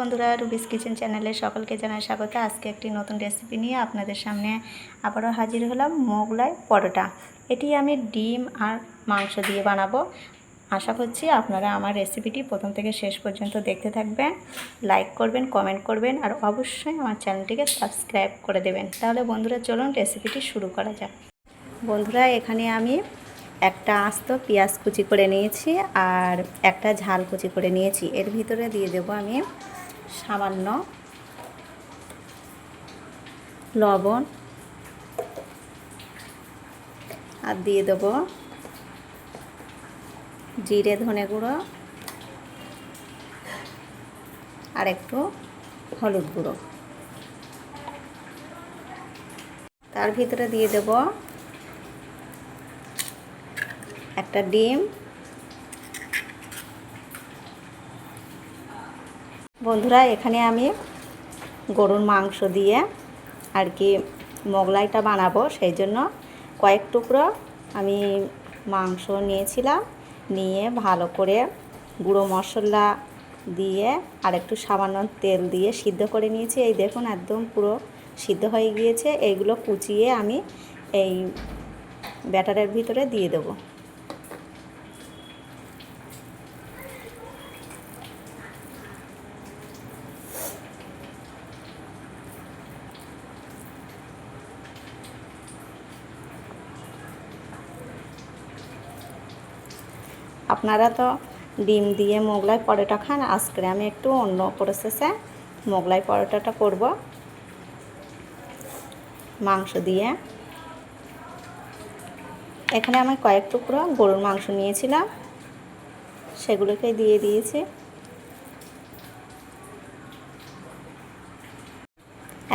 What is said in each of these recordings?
বন্ধুরা রুবিস কিচেন চ্যানেলে সকলকে জানাই স্বাগত। আজকে একটি নতুন রেসিপি নিয়ে আপনাদের সামনে আবারও হাজির হলাম মোগলাই পরোটা। এটি আমি ডিম আর মাংস দিয়ে বানাবো। আশা করছি আপনারা আমার রেসিপিটি প্রথম থেকে শেষ পর্যন্ত দেখতে থাকবেন লাইক করবেন কমেন্ট করবেন, আর অবশ্যই আমার চ্যানেলটিকে সাবস্ক্রাইব করে দেবেন। তাহলে বন্ধুরা চলুন রেসিপিটি শুরু করা যাক। বন্ধুরা, এখানে আমি একটা আস্ত পেঁয়াজ কুচি করে নিয়েছি আর একটা ঝাল কুচি করে নিয়েছি। এর ভিতরে দিয়ে দেব আমি সামান্য লবণ আর দিয়ে দেব জিরে ধনে গুঁড়ো আর একটু হলুদ গুঁড়ো। তার ভিতরে দিয়ে দেব একটা ডিম বন্ধুরা, এখানে আমি গরুর মাংস দিয়ে আর কি মোগলাইটা বানাবো। সেই জন্য কয়েক টুকরো আমি মাংস নিয়েছিলাম। নিয়ে ভালো করে গুঁড়ো মশলা দিয়ে আর একটু সামান্য তেল দিয়ে সিদ্ধ করে নিয়েছি। এই দেখুন, একদম পুরো সিদ্ধ হয়ে গিয়েছে। এইগুলো কুচিয়ে আমি এই ব্যাটারের ভিতরে দিয়ে দেবো। আপনারা তো ডিম দিয়ে মোগলাই পরোটা খান, আজকে আমি একটু অন্য প্রসেসে মোগলাই পরোটাটা করব। মাংস দিয়ে। এখানে আমি কয়েক টুকরো গরুর মাংস নিয়েছিলাম, সেগুলোকে দিয়ে দিয়েছি।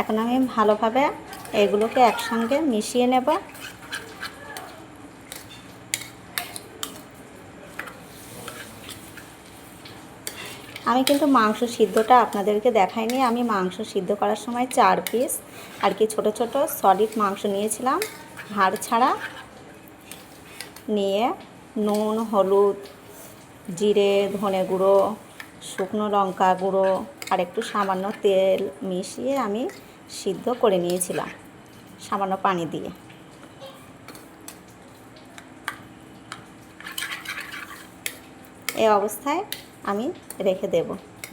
এখন আমি ভালোভাবে এগুলোকে একসঙ্গে মিশিয়ে নেব। আমি কিন্তু মাংস সিদ্ধটা আপনাদেরকে দেখাইনি। আমি মাংস সিদ্ধ করার সময় চার পিস আর কি ছোট ছোট সলিড মাংস নিয়েছিলাম। হাড় ছাড়া নিয়ে নুন, হলুদ, জিরে, ধনে গুঁড়ো, শুকনো লঙ্কা গুঁড়ো আর একটু সামান্য তেল মিশিয়ে আমি সিদ্ধ করে নিয়েছিলাম সামান্য পানি দিয়ে। এই অবস্থায় আমি রেখে দেব।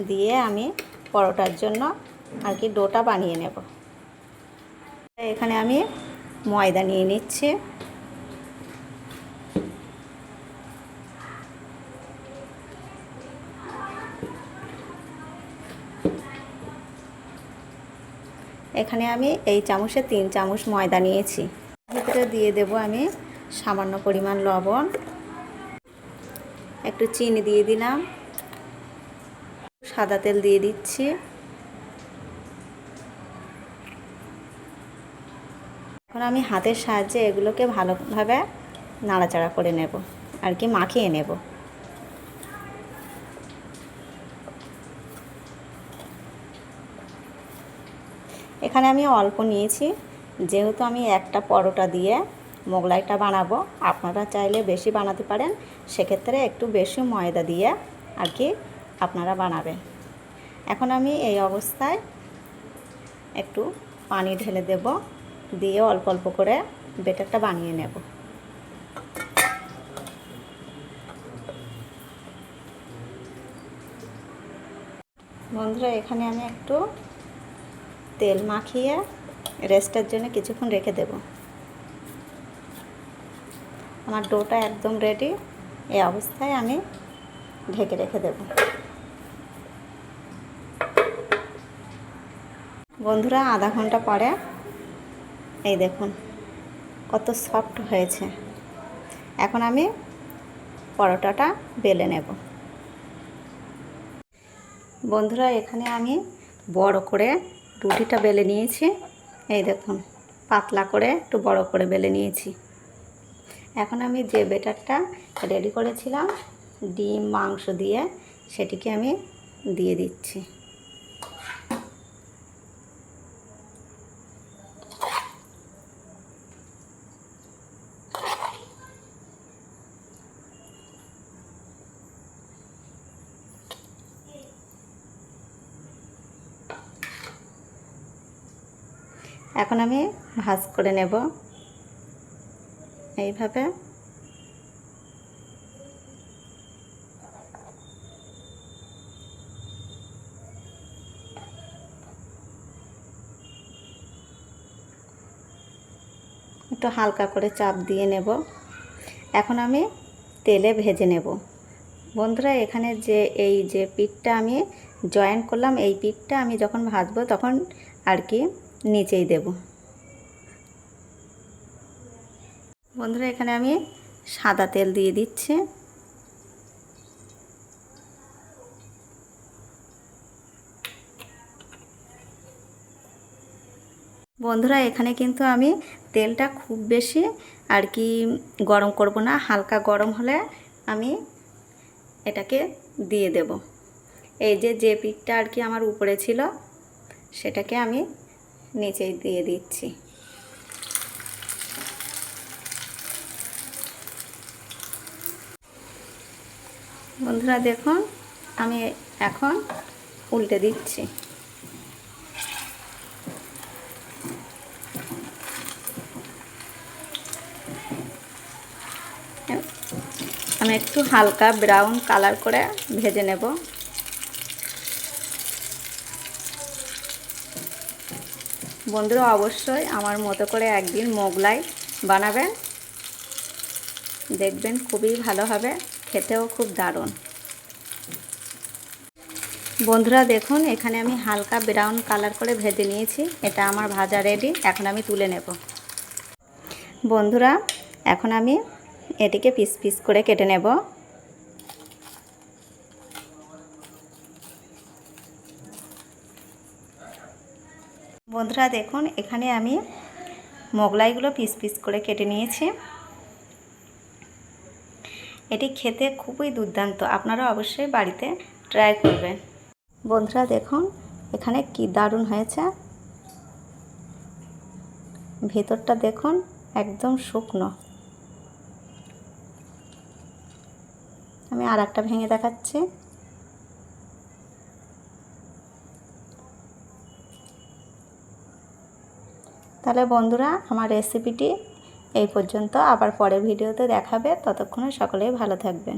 দিয়ে আমি পরোটার জন্য আর কি ডোটা বানিয়ে নেব। এখানে আমি ময়দা নিয়ে নিচ্ছি। এখানে আমি এই চামচে তিন চামচ ময়দা নিয়েছি। ভিতরে দিয়ে দেব আমি সামান্য পরিমাণ লবণ। একটু চিনি দিয়ে দিলাম। সাদা তেল দিয়ে দিচ্ছি। এখন আমি হাতের সাহায্যে এগুলোকে ভালোভাবে নাড়াচাড়া করে নেব আর কি মাখিয়ে নেব। এখানে আমি অল্প নিয়েছি, যেহেতু আমি একটা পরোটা দিয়ে মোগলাইটা বানাবো, আপনারা চাইলে বেশি বানাতে পারেন, সেক্ষেত্রে একটু বেশি ময়দা দিয়ে আর কি আপনারা বানাবেন। এখন আমি এই অবস্থায় একটু পানি ঢেলে দেব, দিয়ে অল্প অল্প করে বেটারটা বানিয়ে নেব। বন্ধুরা, এখানে আমি একটু তেল মাখিয়ে রেস্টের জন্য কিছুক্ষণ রেখে দেব। আমার ডোটা একদম রেডি এই অবস্থায় আমি ঢেকে রেখে দেব। বন্ধুরা, আধা ঘণ্টা পরে এই দেখুন কত সফট হয়েছে। এখন আমি পরোটাটা বেলে নেব। বন্ধুরা, এখানে আমি বড় করে রুটিটা বেলে নিয়েছি। এই দেখুন, পাতলা করে একটু বড় করে বেলে নিয়েছি। এখন আমি যে বেটারটা রেডি করেছিলাম, ডিম, মাংস দিয়ে, সেটিকে আমি দিয়ে দিচ্ছি। এখন আমি ভাজ করে নেব। এইভাবে। একটু হালকা করে চাপ দিয়ে নেব। এখন আমি তেলে ভেজে নেব। বন্ধুরা, এখানে যে, এই যে পিঠটা আমি জয়েন করলাম, এই পিঠটা আমি যখন ভাজবো তখন আর কি নিচেই দেব। বন্ধুরা, এখানে আমি সাদা তেল দিয়ে দিচ্ছি। বন্ধুরা, এখানে কিন্তু আমি তেলটা খুব বেশি আর কি গরম করব না। হালকা গরম হলে আমি এটাকে দিয়ে দেব। এই যে যে পিঠটা আর কি আমার উপরে ছিল, সেটাকে আমি নিচেই দিয়ে দিচ্ছি। বন্ধুরা দেখুন, আমি এখন উল্টে দিচ্ছি। আমি একটু হালকা ব্রাউন কালার করে ভেজে নেব। বন্ধুরা অবশ্যই আমার মতো করে একদিন মোগলাই বানাবেন। দেখবেন খুবই ভালো হবে, খেতেও খুব দারুণ। বন্ধুরা দেখুন, এখানে আমি হালকা ব্রাউন কালার করে ভেজে নিয়েছি, এটা আমার ভাজা রেডি এখন আমি তুলে নেব। বন্ধুরা, এখন আমি এটিকে পিস পিস করে কেটে নেব। বন্ধুরা দেখুন, এখানে আমি মোগলাইগুলো পিস পিস করে কেটে নিয়েছি। এটি খেতে খুবই দুর্দান্ত, আপনারা অবশ্যই বাড়িতে ট্রাই করবেন। বন্ধুরা দেখুন, এখানে কি দারুণ হয়েছে। ভেতরটা দেখুন, একদম শুকনো। আমি আর একটা ভেঙে দেখাচ্ছি। তাহলে বন্ধুরা আমার রেসিপিটি এই পর্যন্ত। আবার পরের ভিডিওতে দেখাবে। ততক্ষণে সকলেই ভালো থাকবেন।